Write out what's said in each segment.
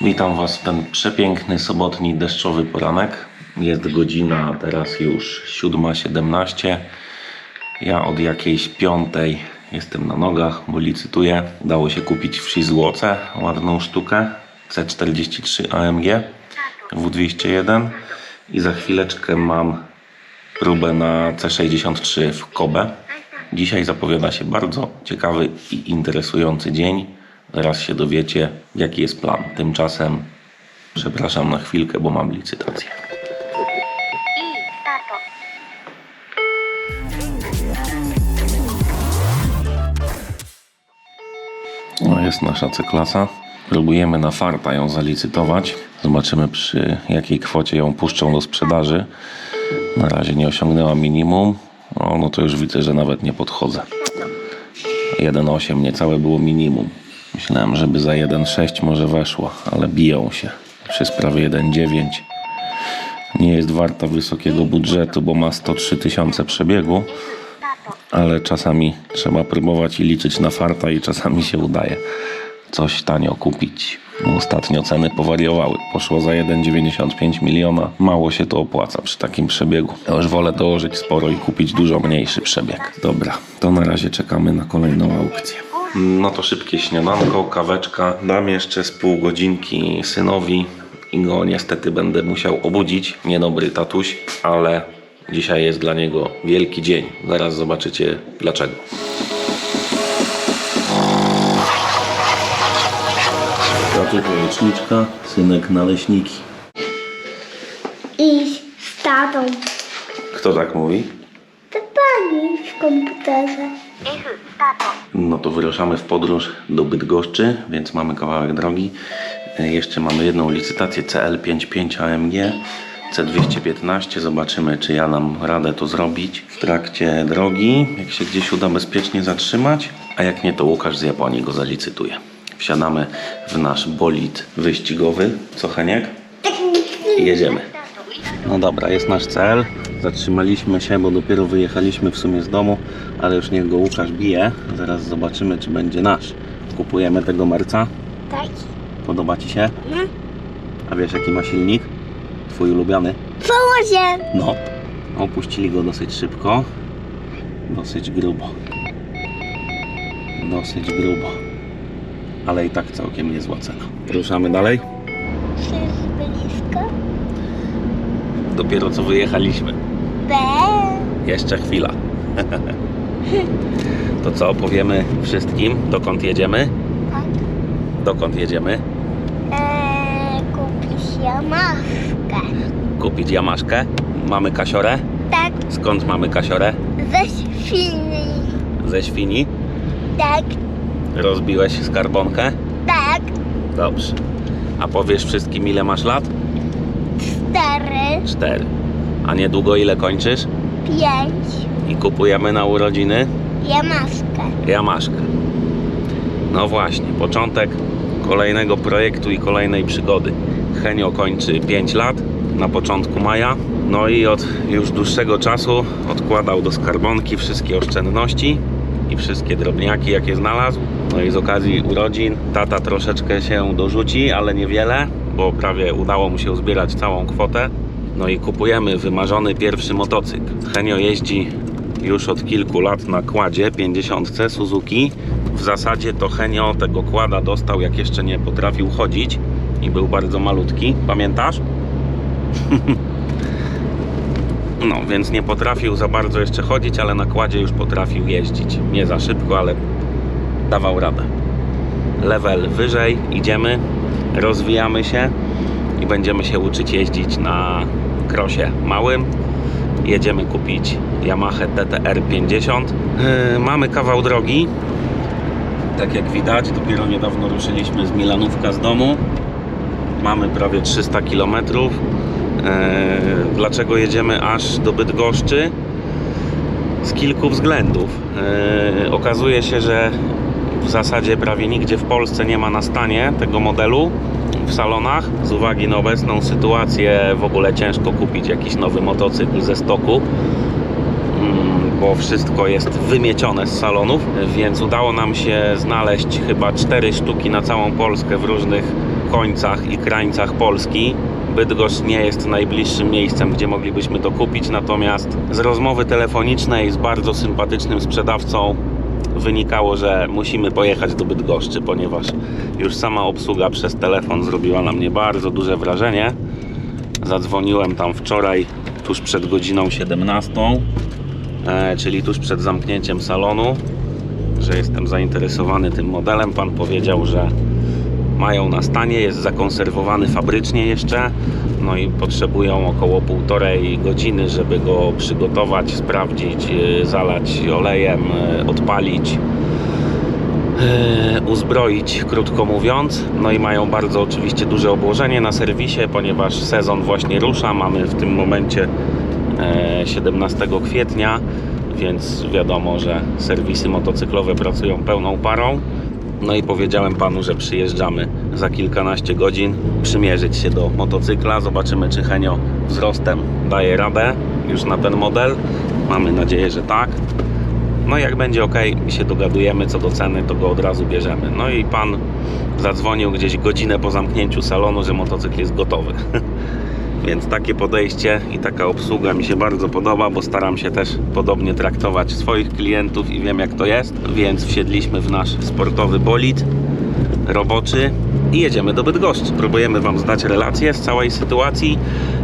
Witam Was w ten przepiękny sobotni deszczowy poranek. Jest godzina teraz już 7.17. Ja od jakiejś piątej jestem na nogach, bo licytuję. Udało się kupić w Shizłoce ładną sztukę C43 AMG W201 i za chwileczkę mam próbę na C63 w Kobe. Dzisiaj zapowiada się bardzo ciekawy i interesujący dzień. Raz się dowiecie, jaki jest plan. Tymczasem przepraszam na chwilkę, bo mam licytację. No jest nasza C-klasa. Próbujemy na farta ją zalicytować. Zobaczymy przy jakiej kwocie ją puszczą do sprzedaży. Na razie nie osiągnęła minimum. O, no to już widzę, że nawet nie podchodzę. 1,8 niecałe było minimum. Myślałem, żeby za 1,6 może weszło, ale biją się. Już jest prawie 1,9. Nie jest warta wysokiego budżetu, bo ma 103 tysiące przebiegu, ale czasami trzeba próbować i liczyć na farta i czasami się udaje coś tanio kupić. No, ostatnio ceny powariowały. Poszło za 1,95 miliona. Mało się to opłaca przy takim przebiegu. Ja już wolę dołożyć sporo i kupić dużo mniejszy przebieg. Dobra, to na razie czekamy na kolejną aukcję. No to szybkie śniadanko, kaweczka. Dam jeszcze z pół godzinki synowi i go niestety będę musiał obudzić. Niedobry tatuś, ale dzisiaj jest dla niego wielki dzień. Zaraz zobaczycie dlaczego. Tatuś jajeczniczka, synek naleśniki. I z tatą. Kto tak mówi? To pani w komputerze. I z tatą. No to wyruszamy w podróż do Bydgoszczy, więc mamy kawałek drogi. E, Jeszcze mamy jedną licytację CL55 AMG C215. Zobaczymy, czy ja dam radę to zrobić w trakcie drogi. Jak się gdzieś uda bezpiecznie zatrzymać, a jak nie, to Łukasz z Japonii go zalicytuje. Wsiadamy w nasz bolid wyścigowy. Co, Heniek? I jedziemy. No dobra, jest nasz cel. Zatrzymaliśmy się, bo dopiero wyjechaliśmy w sumie z domu, ale już niech go Łukasz bije. Zaraz zobaczymy, czy będzie nasz. Kupujemy tego merca. Tak. Podoba Ci się? No. A wiesz, jaki ma silnik? Twój ulubiony? Położę. No. Opuścili go dosyć szybko. Dosyć grubo. Dosyć grubo. Ale i tak całkiem niezła cena. Ruszamy dalej. Czy jest blisko? Dopiero co wyjechaliśmy. Jeszcze chwila. To co, opowiemy wszystkim, dokąd jedziemy? Tak. Dokąd jedziemy? Eee, kupić jamaszkę. Kupić jamaszkę. Mamy kasiorę. Tak. Skąd mamy kasiorę? Ze świni. Ze świni. Tak. Rozbiłeś skarbonkę? Tak. Dobrze. A powiesz wszystkim, ile masz lat? Cztery. Cztery. A niedługo ile kończysz? Pięć. I kupujemy na urodziny Jamaszkę. jamaszkę. No właśnie, początek kolejnego projektu i kolejnej przygody. Henio kończy 5 lat na początku maja. No i od już dłuższego czasu odkładał do skarbonki wszystkie oszczędności i wszystkie drobniaki, jakie znalazł. No i z okazji urodzin tata troszeczkę się dorzuci, ale niewiele, bo prawie udało mu się zbierać całą kwotę. No i kupujemy wymarzony pierwszy motocykl. Henio jeździ już od kilku lat na kładzie 50 Suzuki. W zasadzie to Henio tego kłada dostał jak jeszcze nie potrafił chodzić i był bardzo malutki. Pamiętasz? No, więc nie potrafił za bardzo jeszcze chodzić, ale na kładzie już potrafił jeździć. Nie za szybko, ale dawał radę. Level wyżej, idziemy, rozwijamy się i będziemy się uczyć jeździć na krosie małym. Jedziemy kupić Yamaha TTR 50. Yy, mamy kawał drogi. Tak jak widać, dopiero niedawno ruszyliśmy z Milanówka z domu. Mamy prawie 300 km. Dlaczego jedziemy aż do Bydgoszczy? Z kilku względów. Yy, okazuje się, że w zasadzie prawie nigdzie w Polsce nie ma na stanie tego modelu w salonach. Z uwagi na obecną sytuację w ogóle ciężko kupić jakiś nowy motocykl ze stoku mm, bo wszystko jest wymiecione z salonów, więc udało nam się znaleźć chyba cztery sztuki na całą Polskę w różnych końcach i krańcach Polski. Bydgoszcz nie jest najbliższym miejscem, gdzie moglibyśmy to kupić, natomiast z rozmowy telefonicznej z bardzo sympatycznym sprzedawcą wynikało, że musimy pojechać do Bydgoszczy, ponieważ już sama obsługa przez telefon zrobiła na mnie bardzo duże wrażenie. Zadzwoniłem tam wczoraj tuż przed godziną 17, e, czyli tuż przed zamknięciem salonu, że jestem zainteresowany tym modelem. Pan powiedział, że mają na stanie, jest zakonserwowany fabrycznie jeszcze, no i potrzebują około półtorej godziny, żeby go przygotować, sprawdzić, e, zalać olejem, e, odpalić, e, uzbroić, krótko mówiąc. No i mają bardzo oczywiście duże obłożenie na serwisie, ponieważ sezon właśnie rusza. Mamy w tym momencie e, 17 kwietnia, więc wiadomo, że serwisy motocyklowe pracują pełną parą. No i powiedziałem panu, że przyjeżdżamy za kilkanaście godzin przymierzyć się do motocykla. Zobaczymy, czy Henio wzrostem daje radę już na ten model. Mamy nadzieję, że tak. No i jak będzie ok się dogadujemy co do ceny, to go od razu bierzemy. No i pan zadzwonił gdzieś godzinę po zamknięciu salonu, że motocykl jest gotowy. Więc takie podejście i taka obsługa mi się bardzo podoba, bo staram się też podobnie traktować swoich klientów i wiem jak to jest. Więc wsiedliśmy w nasz sportowy bolid roboczy i jedziemy do Bydgoszczy. Próbujemy Wam zdać relację z całej sytuacji.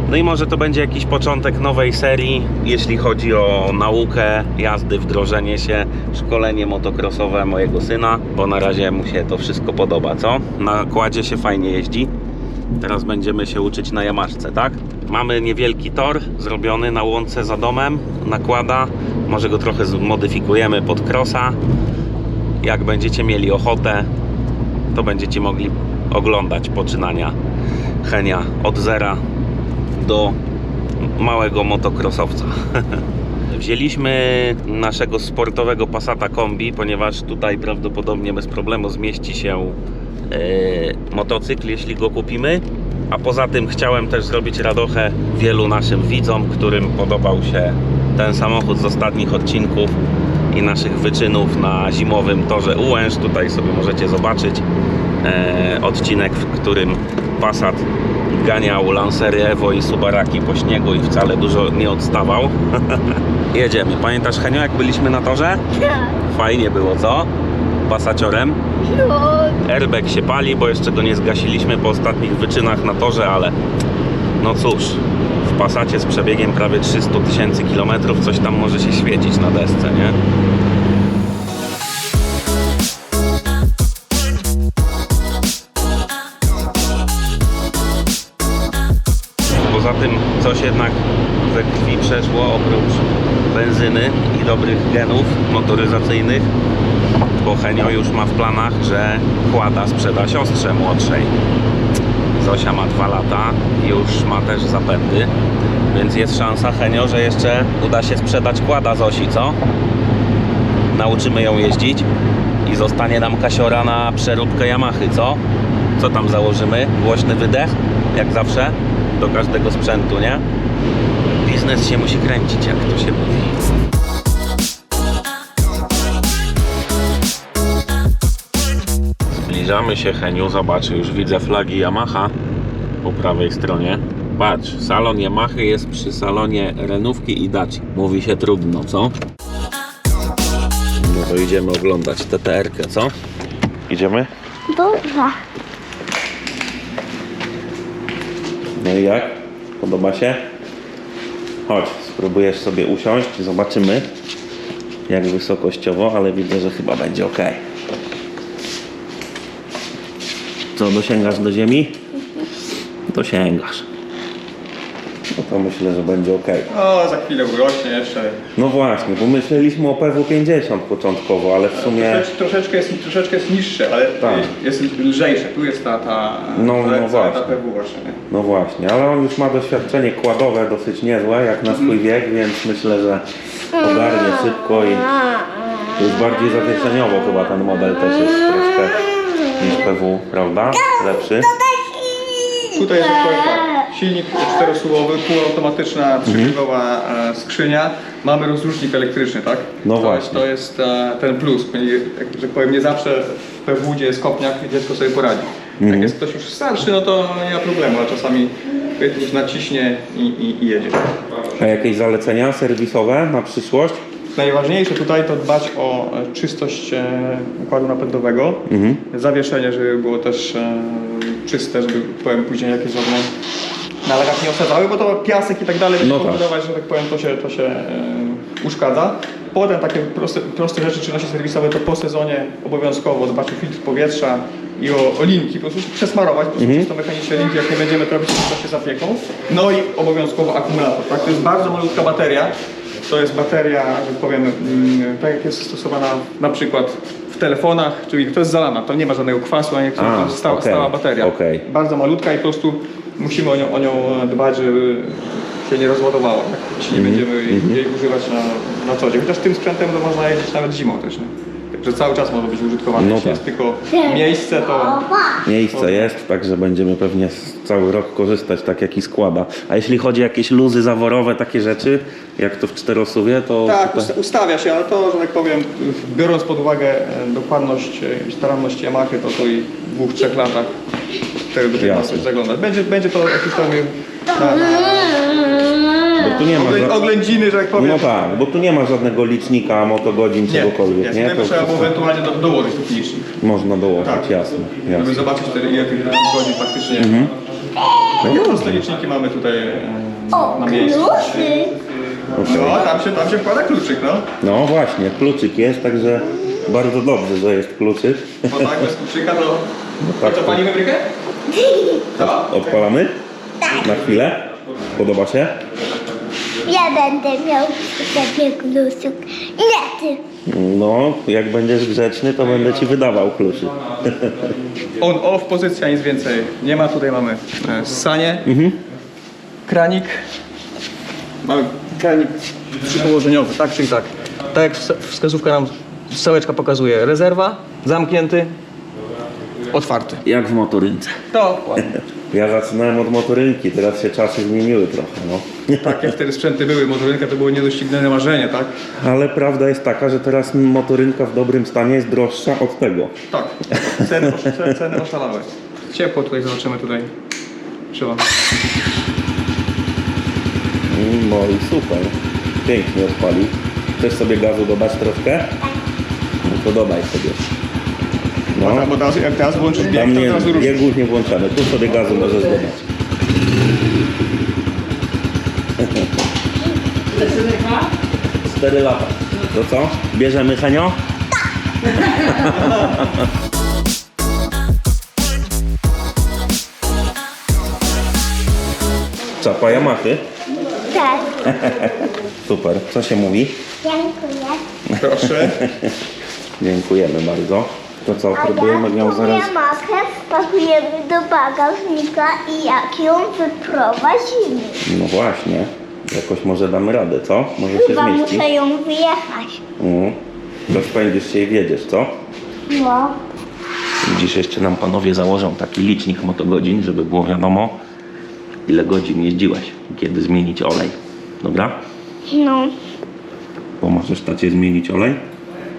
No i może to będzie jakiś początek nowej serii, jeśli chodzi o naukę jazdy, wdrożenie się, szkolenie motocrossowe mojego syna, bo na razie mu się to wszystko podoba, co? Na kładzie się fajnie jeździ. Teraz będziemy się uczyć na Jamaszce, tak? Mamy niewielki tor zrobiony na łące za domem, nakłada. Może go trochę zmodyfikujemy pod crossa. Jak będziecie mieli ochotę, to będziecie mogli oglądać poczynania Henia od zera do małego motocrossowca. Wzięliśmy naszego sportowego Passata Kombi, ponieważ tutaj prawdopodobnie bez problemu zmieści się e, motocykl, jeśli go kupimy. A poza tym chciałem też zrobić radochę wielu naszym widzom, którym podobał się ten samochód z ostatnich odcinków i naszych wyczynów na zimowym torze Ułęż. Tutaj sobie możecie zobaczyć e, odcinek, w którym Passat ganiał Lancery Evo i Subaraki po śniegu i wcale dużo nie odstawał. Jedziemy. Pamiętasz Henio, jak byliśmy na torze? Fajnie było, co? Pasaciorem. No, Airbag się pali, bo jeszcze go nie zgasiliśmy po ostatnich wyczynach na torze, ale no cóż, w Passacie z przebiegiem prawie 300 tysięcy kilometrów coś tam może się świecić na desce, nie? Coś jednak we krwi przeszło oprócz benzyny i dobrych genów motoryzacyjnych bo Henio już ma w planach, że kłada sprzeda siostrze młodszej. Zosia ma 2 lata, już ma też zapędy, więc jest szansa Henio, że jeszcze uda się sprzedać kłada Zosi, co? Nauczymy ją jeździć i zostanie nam kasiora na przeróbkę Yamahy, co? Co tam założymy? Głośny wydech, jak zawsze, do każdego sprzętu, nie? Biznes się musi kręcić, jak to się mówi. Zbliżamy się, Heniu, zobacz, już widzę flagi Yamaha po prawej stronie. Patrz, salon Yamahy jest przy salonie Renówki i Daci. Mówi się trudno, co? No to idziemy oglądać TTR-kę, co? Idziemy? dobra. No i jak? Podoba się? Chodź, spróbujesz sobie usiąść, zobaczymy jak wysokościowo, ale widzę, że chyba będzie ok. Co, dosięgasz do ziemi? Dosięgasz. No to myślę, że będzie ok. O, za chwilę urośnie jeszcze. No właśnie, bo myśleliśmy o PW50 początkowo, ale w sumie... Troszecz, troszeczkę, jest, troszeczkę jest niższe, ale Tak. jest lżejsze. Tu jest ta, ta, No, ta, no ta, właśnie. ta PW właśnie. Nie? No właśnie, ale on już ma doświadczenie kładowe dosyć niezłe, jak na swój wiek, więc myślę, że ogarnie szybko i to jest bardziej zawieszeniowo chyba ten model też jest troszkę niż PW, prawda? Lepszy. Tutaj jest powiem tak, silnik czterosłowowy, półautomatyczna, trzylitrowa e, skrzynia. Mamy rozrusznik elektryczny, tak? No to właśnie. Jest, to jest e, ten plus, że powiem, nie zawsze w PW, gdzie jest kopniak, dziecko sobie poradzi. Jak jest ktoś już starszy, no to nie ma problemu, a czasami ktoś naciśnie i, i, i jedzie. A jakieś zalecenia serwisowe na przyszłość? Najważniejsze tutaj to dbać o e, czystość układu napędowego, Mhm. zawieszenie, żeby było też czyste, żeby powiem później jakieś żadne na lagach nie osadzały, bo to piasek i tak dalej No tak. powodować, że tak powiem, to się, to się e, uszkadza. Potem takie proste, proste rzeczy, czynności serwisowe, to po sezonie obowiązkowo dbać o filtr powietrza i o, o linki, po prostu przesmarować, po prostu Mhm. czysto mechanicznie linki, jak nie będziemy to robić w czasie zapieką. No i obowiązkowo akumulator, tak? To jest bardzo malutka bateria. To jest bateria, że tak powiem, mm, tak jak jest stosowana na przykład w telefonach, czyli to jest zalana, to nie ma żadnego kwasu, ani to A, jest stała, okej, stała bateria. okej. Bardzo malutka i po prostu musimy o nią, o nią dbać, żeby się nie rozładowała, tak? jeśli nie Mhm, będziemy jej, jej używać na, na co dzień. Chociaż tym sprzętem to można jeździć nawet zimą też, nie? Także cały czas może być użytkowany. No Jeśli tak. jest tylko miejsce, to Miejsce jest, także będziemy pewnie cały rok korzystać tak jak i składa. A jeśli chodzi o jakieś luzy zaworowe, takie rzeczy, jak to w czterosuwie, to Tak, tutaj- usta- ustawia się, ale to, że tak powiem, biorąc pod uwagę e, dokładność e, i staranność Yamahy, to to i w dwóch, trzech latach tego będzie Jasne. zaglądać. Będzie, będzie to jakiś tam na, na bo tu nie ma oglę, ża- oględziny, że tak powiem. No tak, bo tu nie ma żadnego licznika, motogodzin, nie, czegokolwiek, nie, To trzeba było wszystko ewentualnie do, dołożyć tu licznik, można dołożyć, Tak. jasne, żeby jasne. zobaczyć te, ile tych godzin faktycznie. Mhm. No proste liczniki mamy tutaj e, O, na miejscu. kluczy. Okej. No, tam się, tam się wkłada kluczyk, no. No właśnie, kluczyk jest, także bardzo dobrze, że jest kluczyk. Bo tak, bez kluczyka to... tak, to to- palimy brykę? Odpalamy? Na chwilę? Podoba się? Ja będę miał sobie kluczyk. Nie ty. No, jak będziesz grzeczny, to będę ci wydawał kluczyk. On, off, pozycja, nic więcej. Nie ma, tutaj mamy e, ssanie, kranik. Mamy kranik trzypołożeniowy, tak czyli tak. Tak jak wska- wskazówka nam, strzałeczka pokazuje, rezerwa, zamknięty, otwarty. Jak w motorynce. Dokładnie. Ja zaczynałem od motorynki, teraz się czasy zmieniły trochę, no. Takie wtedy sprzęty były, motorynka to było niedoścignane marzenie, tak? Ale prawda jest taka, że teraz motorynka w dobrym stanie jest droższa od tego. Tak. Ceny, ceny, ceny oszalały. Ciepło tutaj zobaczymy tutaj. Trzeba. Mm, No i super. Pięknie odpalił. Chcesz sobie gazu dodać troszkę? No to dodaj sobie. No. No, Bo teraz, jak teraz włączysz bieg, tam to nie, od razu ruszy. biegów nie włączamy. Tu sobie gazu możesz dodać. Cztery lata. To co? Bierzemy Henio? Czapa Yamahy. Tak. Super. Co się mówi? Dziękuję. Proszę. Dziękujemy bardzo. To co, A próbujemy jak ją zaraz... Yamahę wpakujemy do bagażnika i jak ją wyprowadzimy. No właśnie. Jakoś może damy radę, co? Może się Chyba zmieści? muszę ją wyjechać. Mhm. Rozpędzisz się i wiedziesz, co? No. Dziś jeszcze nam panowie założą taki licznik motogodzin, żeby było wiadomo, ile godzin jeździłeś kiedy zmienić olej. Dobra? No. Pomożesz tacie zmienić olej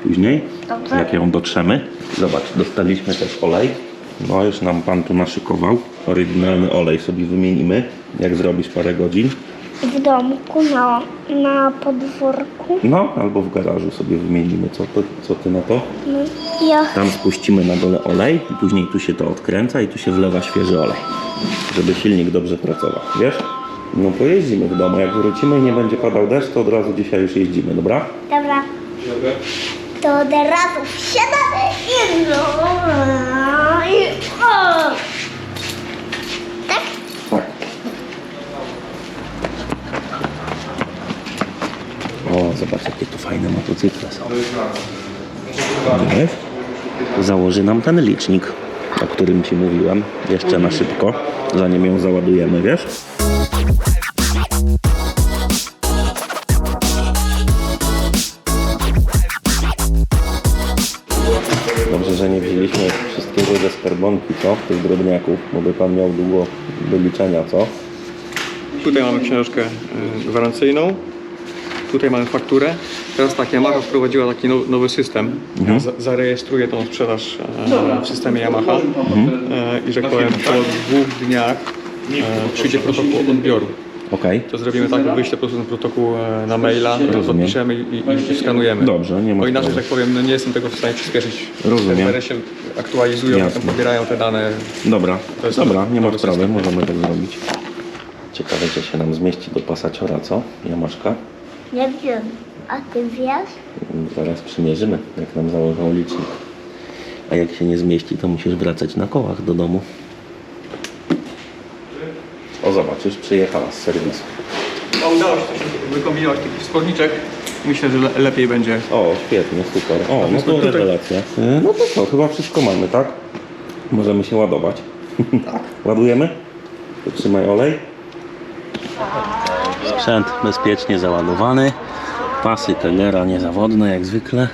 później, Dobrze. jak ją dotrzemy. Zobacz, dostaliśmy też olej. No już nam pan tu naszykował. Oryginalny olej sobie wymienimy, jak zrobisz parę godzin. W domku, na, na podwórku. No, albo w garażu sobie wymienimy. Co, to, co ty na to? No. Ja Tam spuścimy na dole olej i później tu się to odkręca i tu się wlewa świeży olej, żeby silnik dobrze pracował, wiesz? No pojeździmy w domu, jak wrócimy i nie będzie padał deszcz, to od razu dzisiaj już jeździmy, dobra? Dobra. To od razu wsiadamy i no. I o. Tak? O, zobacz jakie tu fajne motocykle są. Widzisz? Założy nam ten licznik, o którym Ci mówiłem, jeszcze na szybko, zanim ją załadujemy, wiesz? Co? Tych drobniaków, bo by Pan miał długo do liczenia, co? Tutaj mamy książkę y, gwarancyjną. tutaj mamy fakturę. Teraz tak, Yamaha wprowadziła taki now- nowy system. Ja za- zarejestruję tą sprzedaż e, w systemie Yamaha e, i że tak powiem po dwóch dniach e, przyjdzie protokół odbioru. Okej. To zrobimy tak, wyślę po prostu ten protokół e, na maila, Rozumiem. podpiszemy i, i, i skanujemy. Dobrze, nie ma Bo inaczej, sprawy. tak powiem, no nie jestem tego w stanie przyspieszyć. Rozumiem. Serwery się aktualizują, Jasne. potem pobierają te dane. Dobra, To jest dobra, nie ma nowy sprawy, system. możemy tak zrobić. Ciekawe, czy się nam zmieści do pasaciora, co? Jamaszka? Nie wiem. A ty wiesz? Zaraz przymierzymy, jak nam założą licznik. A jak się nie zmieści, to musisz wracać na kołach do domu. Zobacz, już przyjechała z serwisu. O, udało się wykombinować taki wsporniczek. Myślę, że le- lepiej będzie. O, świetnie, super. O, no to Tutaj- rewelacja. E, No to co, chyba wszystko mamy, tak? Możemy się ładować. Tak. Ładujemy? To trzymaj olej. Sprzęt bezpiecznie załadowany. Pasy Kellera niezawodne jak zwykle.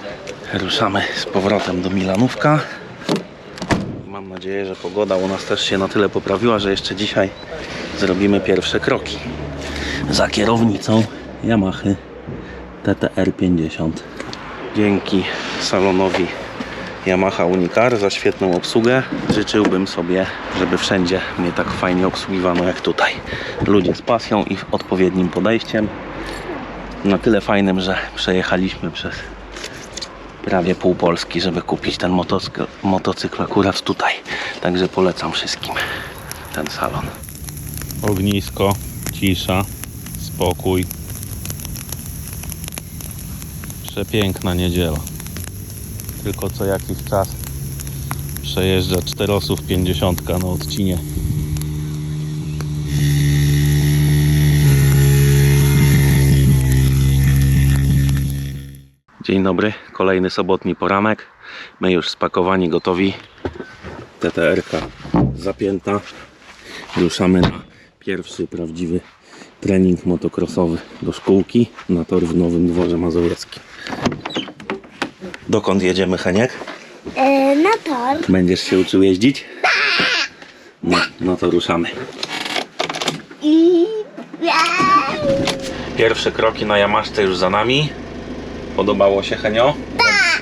Ruszamy z powrotem do Milanówka. Mam nadzieję, że pogoda u nas też się na tyle poprawiła, że jeszcze dzisiaj zrobimy pierwsze kroki. Za kierownicą Yamahy TTR 50. Dzięki salonowi Yamaha Unicar za świetną obsługę. Życzyłbym sobie, żeby wszędzie mnie tak fajnie obsługiwano jak tutaj. Ludzie z pasją i odpowiednim podejściem. Na tyle fajnym, że przejechaliśmy przez prawie pół Polski, żeby kupić ten motocykl, motocykl akurat tutaj. Także polecam wszystkim ten salon. Ognisko, cisza, spokój. Przepiękna niedziela. Tylko co jakiś czas przejeżdża czterosów 50 na odcinie. Dzień dobry, kolejny sobotni poranek. My już spakowani, gotowi. TTR-ka zapięta. Ruszamy na pierwszy prawdziwy trening motocrossowy do szkółki na tor w Nowym Dworze Mazowieckim. Dokąd jedziemy, Heniek? E, na tor. Będziesz się uczył jeździć? No, no to ruszamy. I... Pierwsze kroki na Jamaszce już za nami. Podobało się Henio?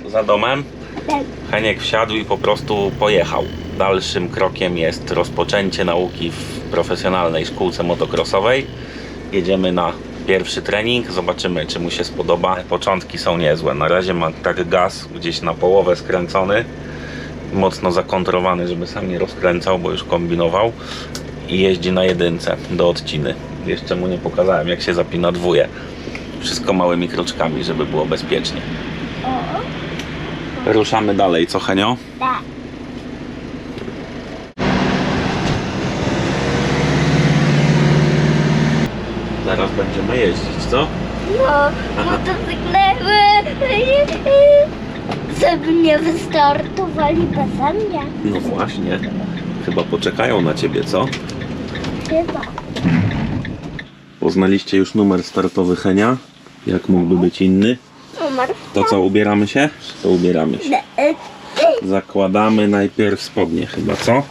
Za domem? Tak. Heniek wsiadł i po prostu pojechał. Dalszym krokiem jest rozpoczęcie nauki w profesjonalnej szkółce motocrossowej. Jedziemy na pierwszy trening, zobaczymy czy mu się spodoba. Początki są niezłe. Na razie ma tak gaz gdzieś na połowę skręcony. Mocno zakontrowany, żeby sam nie rozkręcał, bo już kombinował. I jeździ na jedynce do odciny. Jeszcze mu nie pokazałem jak się zapina dwóje. Wszystko małymi kroczkami, żeby było bezpiecznie. Ruszamy dalej, co Henio? Tak. Zaraz będziemy jeździć, co? No, motocykle... Żeby mnie wystartowali beze mnie. No właśnie. Chyba poczekają na ciebie, co? Chyba. Poznaliście już numer startowy Henia? Jak mógłby być inny? Numer... To co, ubieramy się? To ubieramy się. Zakładamy najpierw spodnie chyba, co?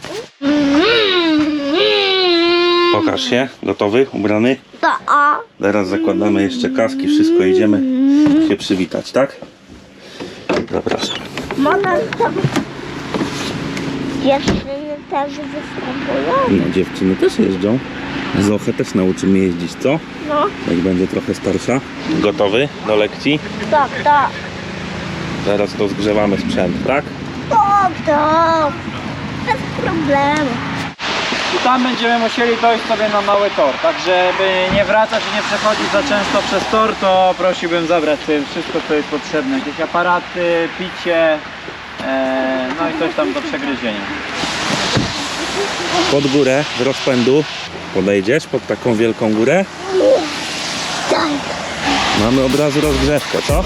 Pokaż się. Gotowy? Ubrany? To o. Teraz zakładamy jeszcze kaski, wszystko idziemy się przywitać, tak? Zapraszam. Można tam... Dziewczyny też występują? No, dziewczyny też jeżdżą. Zochę też nauczymy jeździć, co? No, Jak będzie trochę starsza. Gotowy do lekcji? tak, tak. Zaraz rozgrzewamy sprzęt, tak? Tak, tak. Bez problemu. I tam będziemy musieli dojść sobie na mały tor, tak żeby nie wracać i nie przechodzić za często przez tor, to prosiłbym zabrać sobie wszystko co jest potrzebne, jakieś aparaty, picie, e, no i coś tam do przegryzienia. Pod górę z rozpędu podejdziesz pod taką wielką górę. Tak. Mamy od razu rozgrzewkę, co?